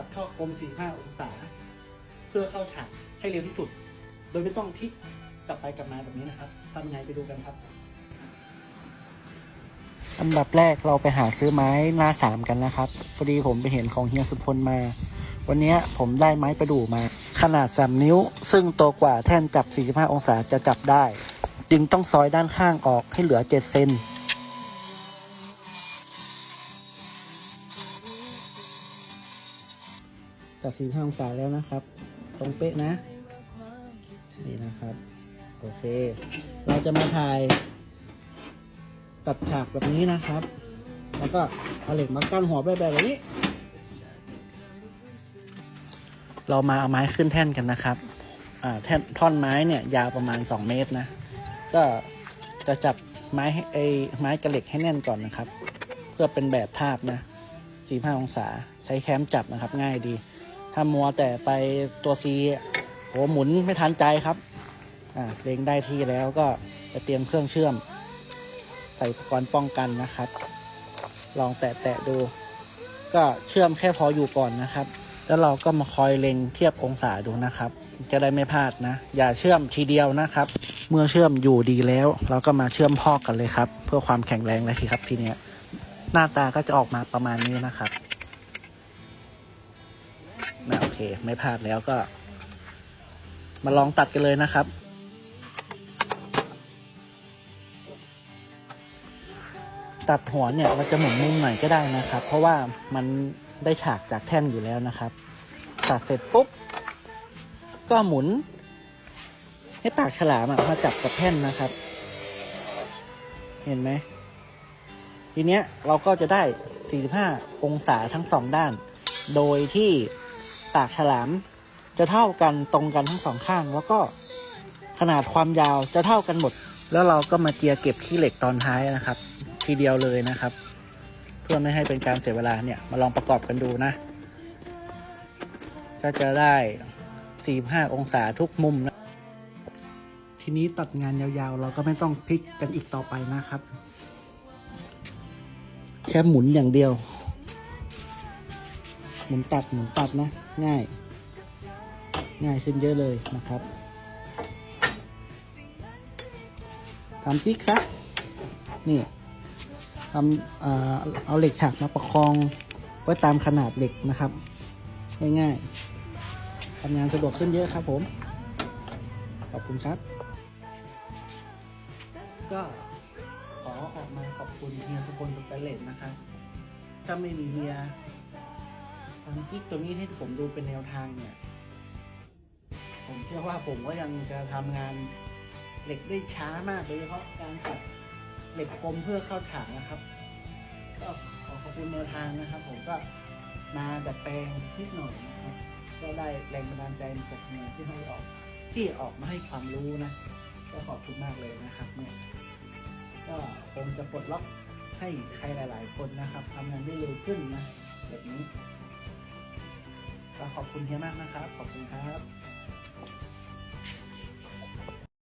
ตัดเข้ากลม 45 องศา เพื่อเข้าฉากให้เร็วที่สุด โดยไม่ต้องพลิกกลับไปกลับมาแบบนี้นะครับทำยังไงไปดูกันครับอันดับแรกเราไปหาซื้อไม้หน้าสามกันนะครับพอดีผมไปเห็นของเฮียสุพลมา วันนี้ผมได้ไม้ประดู่มา ขนาด 3 นิ้ว ซึ่งโตกว่าแท่นจับ 45 องศาจะจับได้ จึงต้องซอยด้านข้างออกให้เหลือ 7 เซน จับ 45 องศาแล้วนะครับ ตรงเป๊ะนะ นี่นะครับ โอเค เราจะมาถ่ายตัดฉากแบบนี้นะครับ แล้วก็เอาเหล็กมากั้นหัวแบบแบบนี้ เรามาเอาไม้ขึ้นแท่นกันนะครับอ่าแท่นท่อนไม้เนี่ยยาวประมาณ 2 เมตรนะ ก็จะจับไม้ไอ้ไม้กระเหล็กให้แน่นก่อนนะครับ เพื่อเป็นแบบทาบนะ45องศาใช้แคมจับนะครับง่ายดี ถ้ามัวแต่ไปตัวซีโหหมุนไม่ทันใจครับอ่าเล็งได้ที่แล้วก็ไปเตรียมเครื่องเชื่อม ใส่อุปกรณ์ป้องกันนะครับ ลองแตะๆดู ก็เชื่อมแค่พออยู่ก่อนนะครับ แล้วเราก็มาคอยเล็งเทียบองศาดูนะครับ จะได้ไม่พลาดนะ อย่าเชื่อมทีเดียวนะครับ เมื่อเชื่อมอยู่ดีแล้ว เราก็มาเชื่อมพอกกันเลยครับ เพื่อความแข็งแรงเลยทีครับทีเนี้ยหน้าตาก็จะออกมาประมาณนี้นะครับ เคไม่พลาดแล้วก็ มาลองตัดกันเลยนะครับ ตัดหัวเนี่ยเราจะหมุนมุมหน่อยก็ได้นะครับ เพราะว่ามันได้ฉากจากแท่นอยู่แล้วนะครับ ตัดเสร็จปุ๊บ ก็หมุน ให้ปากฉลามมาจับกับแท่นนะครับ เห็นไหมทีเนี้ยเราก็จะได้ 45 องศาทั้งสองด้าน โดยที่ ปากฉลาม จะเท่ากันตรงกันทั้งสองข้าง แล้วก็ขนาดความยาวจะเท่ากันหมด แล้วเราก็มาเจียเก็บขี้เหล็กตอนท้ายนะครับ ทีเดียวเลยนะครับ เพื่อไม่ให้เป็นการเสียเวลาเนี่ยมาลองประกอบกันดูนะก็จะได้ 45 องศาทุกมุมนะ ทีนี้ตัดงานยาวๆ เราก็ไม่ต้องพลิกกันอีกต่อไปนะครับ แค่หมุนอย่างเดียว หมุนตัดหมุนตัดนะ ง่าย ง่ายขึ้นเยอะเลยนะครับทำจิ๊กครับนี่ทำเอาเหล็กฉากมาประคองไว้ตามขนาดเหล็กนะครับ ง่ายๆทำงานสะดวกขึ้นเยอะครับผม ขอบคุณครับ ก็ขอออกมาขอบคุณเฮียสกลสแตเลสนะครับ ถ้าไม่มีเฮีย ทำกิ๊กตัวนี้ให้ผมดูเป็นแนวทางเนี่ย ผมเชื่อว่าผมก็ยังจะทำงานเหล็กได้ช้ามากโดยเฉพาะการตัดเหล็กกลมเพื่อเข้าฉากนะครับ ก็ขอขอบคุณแนวทางนะครับ ผมก็มาดัดแปลงนิดหน่อยนะครับ ก็ได้แรงบันดาลใจจากเฮียที่ให้ออกที่ออกมาให้ความรู้นะ ก็ขอบคุณมากเลยนะครับเนี่ยก็คงจะปลดล็อกให้ใครหลาย ๆ คนนะครับทำงานได้เร็วขึ้นนะแบบนี้ ขอบคุณเฮียมากนะครับ ขอบคุณครับ